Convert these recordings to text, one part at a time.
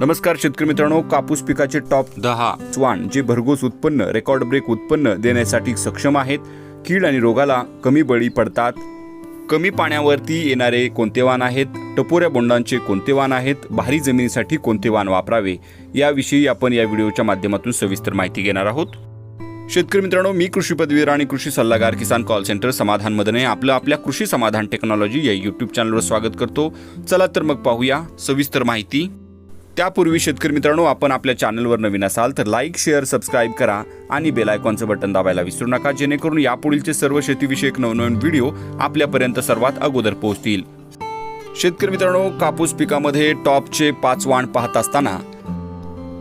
नमस्कार शेतकरी मित्रांनो कापूस पिकाचे टॉप दहा. वाण जे भरघोस उत्पन्न रेकॉर्ड ब्रेक उत्पन्न देण्यासाठी सक्षम आहेत. कीड आणि रोगाला कमी बळी पडतात. कमी पाण्यावरती येणारे कोणते वाण आहेत? टपोऱ्या बोंडांचे कोणते वाण आहेत? भारी जमिनीसाठी कोणते वाण वापरावे? याविषयी आपण या व्हिडिओच्या माध्यमातून सविस्तर माहिती घेणार आहोत. शेतकरी मित्रांनो मी कृषी पदवीधर आणि कृषी सल्लागार किसान कॉल सेंटर समाधान मदने आपलं आपल्या कृषी समाधान टेक्नॉलॉजी या युट्यूब चॅनलवर स्वागत करतो. चला तर मग पाहूया सविस्तर माहिती. त्यापूर्वी शेतकरी मित्रांनो आपण आपल्या चॅनलवर नवीन असाल तर लाईक शेअर सबस्क्राईब करा आणि बेल आयकॉनचं बटन दाबायला विसरू नका जेणेकरून यापुढीलचे सर्व शेतीविषयक नवनवीन व्हिडिओ आपल्यापर्यंत सर्वात अगोदर पोहोचतील. शेतकरी मित्रांनो कापूस पिकामध्ये टॉपचे पाच वाण पाहत असताना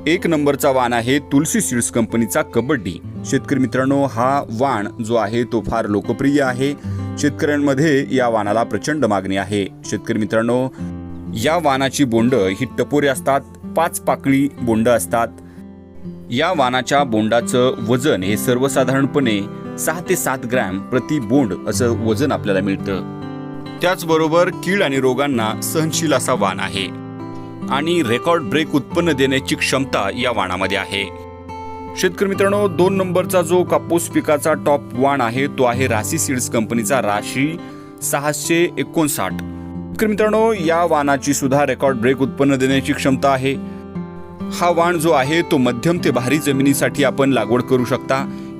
एक नंबरचा वाण आहे तुलसी सीड्स कंपनीचा कबड्डी. शेतकरी मित्रांनो हा वाण जो आहे तो फार लोकप्रिय आहे. शेतकऱ्यांमध्ये या वाणाला प्रचंड मागणी आहे. शेतकरी मित्रांनो या वानाची बोंड ही टपोरी असतात पाच पाकळी बोंड असतात. या वाणाच्या बोंडाचं वजन हे सर्वसाधारणपणे सहा ते सात ग्रॅम प्रति बोंड असं वजन आपल्याला मिळतं. त्याचबरोबर कीड आणि रोगांना सहनशील असा वाण आहे. आणि रेकॉर्ड ब्रेक उत्पन्न देण्याची क्षमता या वाणामध्ये आहे. शेतकरी मित्रांनो दोन नंबरचा जो कापूस पिकाचा टॉप वाण आहे तो आहे राशी सीड्स कंपनीचा राशी सहाशे एकोणसाठ. शेतकरी मित्रांनो या वाहनाची सुद्धा रेकॉर्ड ब्रेक उत्पन्न देण्याची क्षमता आहे. हा वाण जो आहे तो मध्यम ते भारी जमिनीसाठी आपण लागवड करू शकता.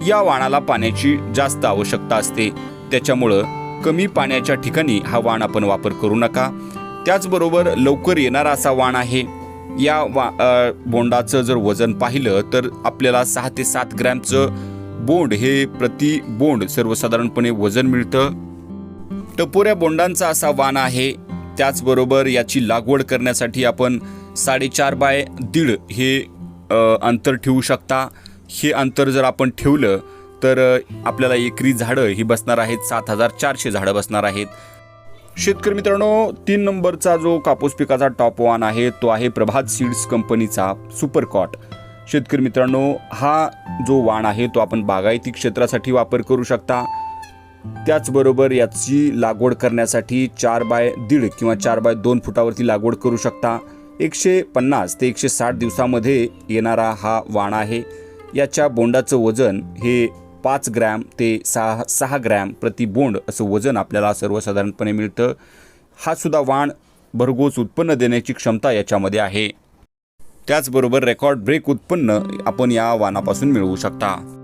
या वाणाला पाण्याची जास्त आवश्यकता असते. त्याच्यामुळं कमी पाण्याच्या ठिकाणी हा वाण आपण वापर करू नका. त्याचबरोबर लवकर येणारा असा वाण आहे. या वा बोंडाचं जर वजन पाहिलं तर आपल्याला सहा ते सात ग्रॅमचं बोंड हे प्रति बोंड सर्वसाधारणपणे वजन मिळतं. टपोऱ्या बोंडांचा असा वाण आहे. त्याचबरोबर याची लागवड करण्यासाठी आपण साडेचार बाय दीड हे अंतर ठेवू शकता. हे अंतर जर आपण ठेवलं तर आपल्याला एकरी झाडं ही बसणार आहेत. सात हजार चारशे झाडं बसणार आहेत. शेतकरी मित्रांनो तीन नंबरचा जो कापूस पिकाचा टॉप वान आहे तो आहे प्रभात सीड्स कंपनीचा सुपरकॉट. शेतकरी मित्रांनो हा जो वाण आहे तो आपण बागायती क्षेत्रासाठी वापर करू शकता. त्याचबरोबर याची लागवड करण्यासाठी चार बाय दीड किंवा चार बाय दोन फुटावरती लागवड करू शकता. एकशे पन्नास ते एकशे साठ दिवसामध्ये येणारा हा वाण आहे. याच्या बोंडाचं वजन हे पाच ग्रॅम ते सहा सहा ग्रॅम प्रति बोंड असं वजन आपल्याला सर्वसाधारणपणे मिळतं. हा सुद्धा वाण भरघोस उत्पन्न देण्याची क्षमता याच्यामध्ये आहे. त्याचबरोबर रेकॉर्ड ब्रेक उत्पन्न आपण या वाणापासून मिळवू शकता.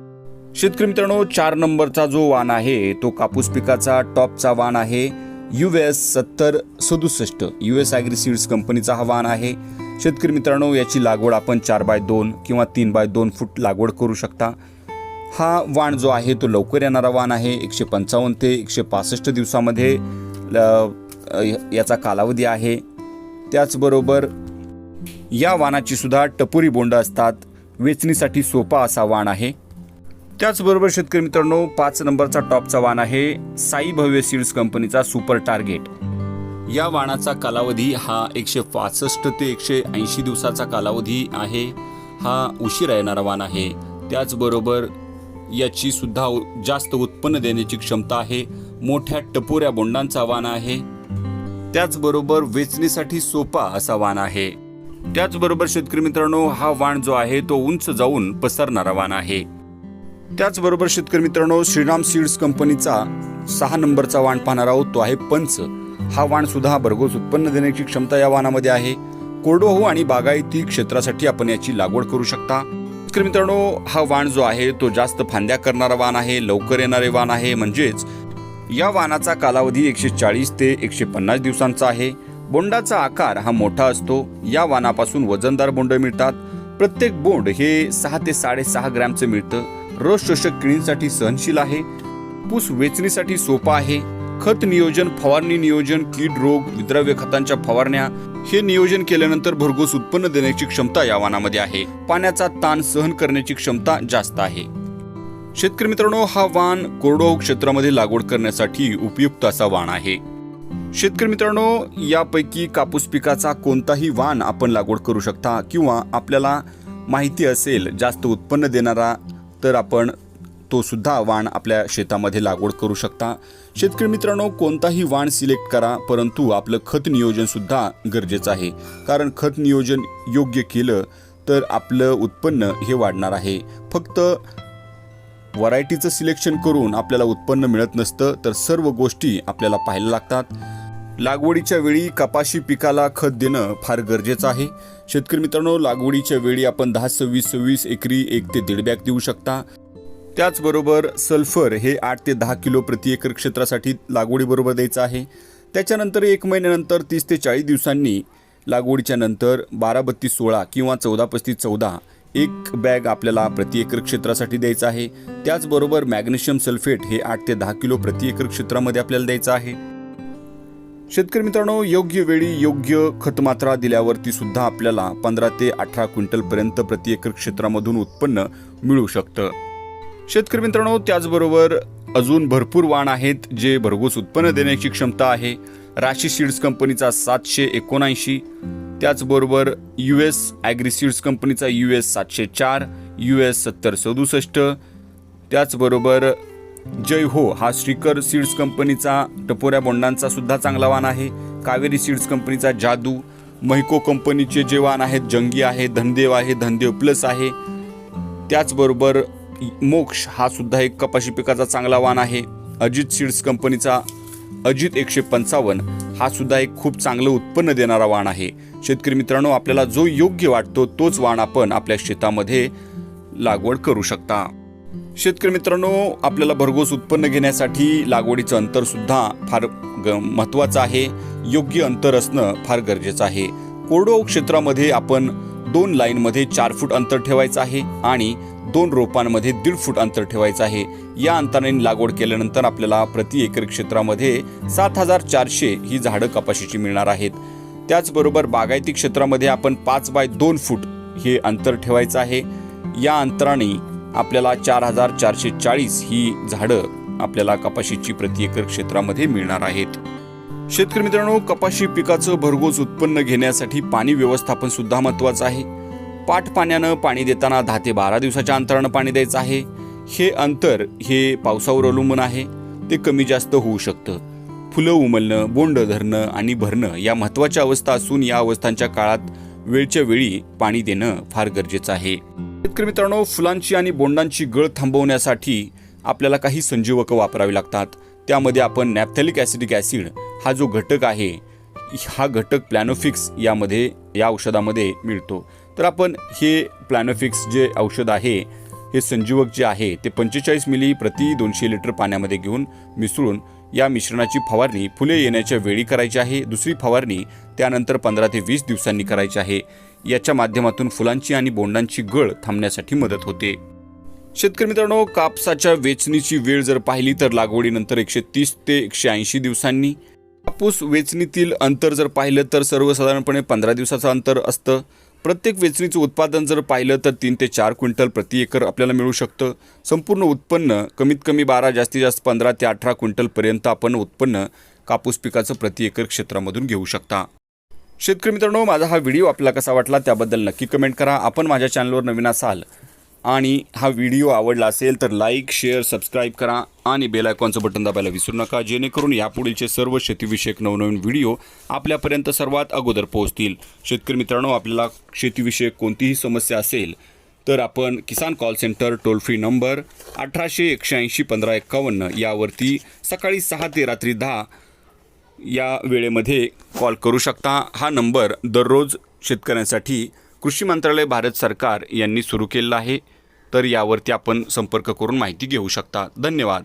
शेतकरी मित्रांनो चार नंबरचा जो वाण आहे तो कापूस पिकाचा टॉपचा वाण आहे. यू एस सत्तर सदुसष्ट यू एस ॲग्री सीड्स कंपनीचा हा वाण आहे. शेतकरी मित्रांनो याची लागवड आपण चार बाय दोन किंवा तीन बाय दोन फूट लागवड करू शकता. हा वाण जो आहे तो लवकर येणारा वाण आहे. एकशे पंचावन्न ते एकशे पासष्ट दिवसामध्ये ल- याचा कालावधी आहे. त्याचबरोबर या वाणाची सुद्धा टपोरी बोंड असतात. वेचणीसाठी सोपा असा वाण आहे. त्याचबरोबर शेतकरी मित्रांनो पाच नंबरचा टॉपचा वाण आहे साई भव्य सीड्स कंपनीचा सुपर टार्गेट. या वाणाचा कालावधी हा एकशे पासष्ट ते एकशे ऐंशी दिवसाचा कालावधी आहे. हा उशिरा येणारा वाण आहे. त्याचबरोबर याची सुद्धा जास्त उत्पन्न देण्याची क्षमता आहे. मोठ्या टपोऱ्या बोंडांचा वाण आहे. त्याचबरोबर वेचणीसाठी सोपा असा वाण आहे. त्याचबरोबर शेतकरी मित्रांनो हा वाण जो आहे तो उंच जाऊन पसरणारा वाण आहे. त्याचबरोबर शेतकरी मित्रांनो श्रीराम सीड्स कंपनीचा सहा नंबरचा वाण पाहणार आहोत. तो आहे पंच. हा वाण सुद्धा भरघोस उत्पन्न देण्याची क्षमता या वाणामध्ये आहे. कोरडवाहू आणि बागायती क्षेत्रासाठी आपण याची लागवड करू शकता. शेतकरी मित्रांनो हा वाण जो आहे तो जास्त फांद्या करणारा वाण आहे लवकर येणारे वाण आहे. म्हणजेच या वाणाचा कालावधी एकशे चाळीस ते एकशे पन्नास दिवसांचा आहे. बोंडाचा आकार हा मोठा असतो. या वाणापासून वजनदार बोंड मिळतात. प्रत्येक बोंड हे सहा ते साडेसहा ग्रॅमचं मिळतं. रस शोषक किडींसाठी सहनशील आहे पूस वेचणीसाठी सोपा आहे खत नियोजन फवारणी नियोजन कीड रोग विद्रव्य खतांच्या फवारण्या हे नियोजन केल्यानंतर भरघोस उत्पन्न देण्याची क्षमता या वाणामध्ये आहे. पाण्याचा ताण सहन करण्याची क्षमता जास्त आहे. शेतकरी मित्रांनो हा वाण कोरडवाहू क्षेत्रामध्ये लागवड करण्यासाठी उपयुक्त असा वाण आहे. शेतकरी मित्रांनो यापैकी कापूस पिकाचा कोणताही वाण आपण लागवड करू शकता किंवा आपल्याला माहिती असेल जास्त उत्पन्न देणारा तर आपण तो सुद्धा वाण आपल्या शेतामध्ये लागवड करू शकता. शेतकरी मित्रांनो कोणताही वाण सिलेक्ट करा परंतु आपलं खत नियोजन सुद्धा गरजेचं आहे. कारण खत नियोजन योग्य केलं तर आपलं उत्पन्न हे वाढणार आहे. फक्त व्हरायटीचं सिलेक्शन करून आपल्याला उत्पन्न मिळत नसतं तर सर्व गोष्टी आपल्याला पाहायला लागतात. लागवडीच्या वेळी कपाशी पिकाला खत देणं फार गरजेचं आहे. शेतकरी मित्रांनो लागवडीच्या वेळी आपण दहा सव्वीस सव्वीस एकरी एक ते दीड बॅग देऊ शकता. त्याचबरोबर सल्फर हे आठ ते दहा किलो प्रति एकर क्षेत्रासाठी लागवडीबरोबर द्यायचं आहे. त्याच्यानंतर एक महिन्यानंतर तीस ते चाळीस दिवसांनी लागवडीच्या नंतर बारा बत्तीस सोळा किंवा चौदा पस्तीस चौदा एक बॅग आपल्याला प्रति एकर क्षेत्रासाठी द्यायचं आहे. त्याचबरोबर मॅग्नेशियम सल्फेट हे आठ ते दहा किलो प्रति एकर क्षेत्रामध्ये आपल्याला द्यायचं आहे. शेतकरी मित्रांनो योग्य वेळी योग्य खतमात्रा दिल्यावरती सुद्धा आपल्याला पंधरा ते अठरा क्विंटल पर्यंत प्रति एकर क्षेत्रामधून उत्पन्न मिळू शकतं. शेतकरी मित्रांनो त्याचबरोबर अजून भरपूर वाण आहेत जे भरघोस उत्पन्न देण्याची क्षमता आहे. राशी सीड्स कंपनीचा सातशे एकोणऐंशी त्याचबरोबर यू एस ॲग्री सीड्स कंपनीचा यू एस सातशे चार यू एस सत्तर सदुसष्ट त्याचबरोबर जय हो हा श्रीकर सीड्स कंपनीचा टपोऱ्या बोंडांचा सुद्धा चांगला वाण आहे. कावेरी सीड्स कंपनीचा जादू महिको कंपनीचे जे वाण आहेत जंगी आहे धनदेव आहे धनदेव प्लस आहे. त्याचबरोबर मोक्ष हा सुद्धा एक कपाशी पिकाचा चांगला वाण आहे. अजित सीड्स कंपनीचा अजित एकशे पंचावन्न हा सुद्धा एक खूप चांगलं उत्पन्न देणारा वाण आहे. शेतकरी मित्रांनो आपल्याला जो योग्य वाटतो तोच वाण आपण आपल्या शेतामध्ये लागवड करू शकता. शेतकरी मित्रांनो आपल्याला भरघोस उत्पन्न घेण्यासाठी लागवडीचं अंतर सुद्धा फार ग- महत्त्वाचं आहे. योग्य अंतर असणं फार गरजेचं आहे. कोरडवाहू क्षेत्रामध्ये आपण दोन लाईनमध्ये चार फूट अंतर ठेवायचं आहे आणि दोन रोपांमध्ये दीड फूट अंतर ठेवायचं आहे. या अंतराने लागवड केल्यानंतर आपल्याला प्रति एकर क्षेत्रामध्ये सात हजार चारशे ही झाडं कपाशीची मिळणार आहेत. त्याचबरोबर बागायती क्षेत्रामध्ये आपण पाच बाय दोन फूट हे अंतर ठेवायचं आहे. या अंतराने आपल्याला चार हजार चारशे चाळीस ही झाडं आपल्याला कपाशीची प्रति एकर क्षेत्रामध्ये मिळणार आहेत. शेतकरी मित्रांनो कपाशी पिकाचं भरघोस उत्पन्न घेण्यासाठी पाणी व्यवस्थापन सुद्धा महत्वाचं आहे. पाट पाण्यानं पाणी देताना दहा ते बारा दिवसाच्या अंतरानं पाणी द्यायचं आहे. हे अंतर हे पावसावर अवलंबून आहे. ते कमी जास्त होऊ शकतं. फुलं उमलणं बोंड धरणं आणि भरणं या महत्त्वाच्या अवस्था असून या अवस्थांच्या काळात वेळच्या वेळी पाणी देणं फार गरजेचं आहे. शेतकरी मित्रांनो फुलांची आणि बोंडांची गळ थांबवण्यासाठी आपल्याला काही संजीवक वापरावे लागतात. त्यामध्ये आपण नॅपथॅलिक ॲसिडिक ॲसिड हा जो घटक आहे हा घटक प्लॅनोफिक्स यामध्ये या औषधामध्ये मिळतो. तर आपण हे प्लॅनोफिक्स जे औषध आहे हे संजीवक जे आहे ते पंचेचाळीस मिली प्रति दोनशे लिटर पाण्यामध्ये घेऊन मिसळून या मिश्रणाची फवारणी फुले येण्याच्या वेळी करायची आहे. दुसरी फवारणी त्यानंतर पंधरा ते वीस दिवसांनी करायची आहे. याच्या माध्यमातून फुलांची आणि बोंडांची गळ थांबण्यासाठी मदत होते. शेतकरी मित्रांनो कापसाच्या वेचणीची वेळ जर पाहिली तर लागवडीनंतर एकशे तीस ते एकशे ऐंशी दिवसांनी. कापूस वेचणीतील अंतर जर पाहिलं तर सर्वसाधारणपणे पंधरा दिवसाचं अंतर असतं. प्रत्येक वेचणीचं उत्पादन जर पाहिलं तर तीन ते चार क्विंटल प्रति एकर आपल्याला मिळू शकतं. संपूर्ण उत्पन्न कमीत कमी बारा जास्तीत जास्त पंधरा ते अठरा क्विंटलपर्यंत आपण उत्पन्न कापूस पिकाचं प्रति एकर क्षेत्रामधून घेऊ शकता. शेतकरी मित्रांनो माझा हा व्हिडिओ आपला कसा वाटला त्याबद्दल नक्की कमेंट करा. आपण माझ्या चॅनलवर नवीन असाल आणि हा व्हिडिओ आवडला असेल तर लाईक शेअर सबस्क्राईब करा आणि बेल आयकॉनचं बटन दाबायला विसरू नका. जेणेकरून यापुढीलचे सर्व शेतीविषयक नवनवीन व्हिडिओ आपल्यापर्यंत सर्वात अगोदर पोहोचतील. शेतकरी मित्रांनो आपल्याला शेतीविषयक कोणतीही समस्या असेल तर आपण Kisan call centre toll free number अठराशे एकशे ऐंशी पंधरा एक्कावन्न यावरती सकाळी सहा ते रात्री दहा या वेळेमध्ये कॉल करू शकता. हा नंबर दररोज शेतकऱ्यांसाठी कृषी मंत्रालय भारत सरकार यांनी सुरू केलेला आहे. तर यावरती आपण संपर्क करून माहिती घेऊ शकता. धन्यवाद.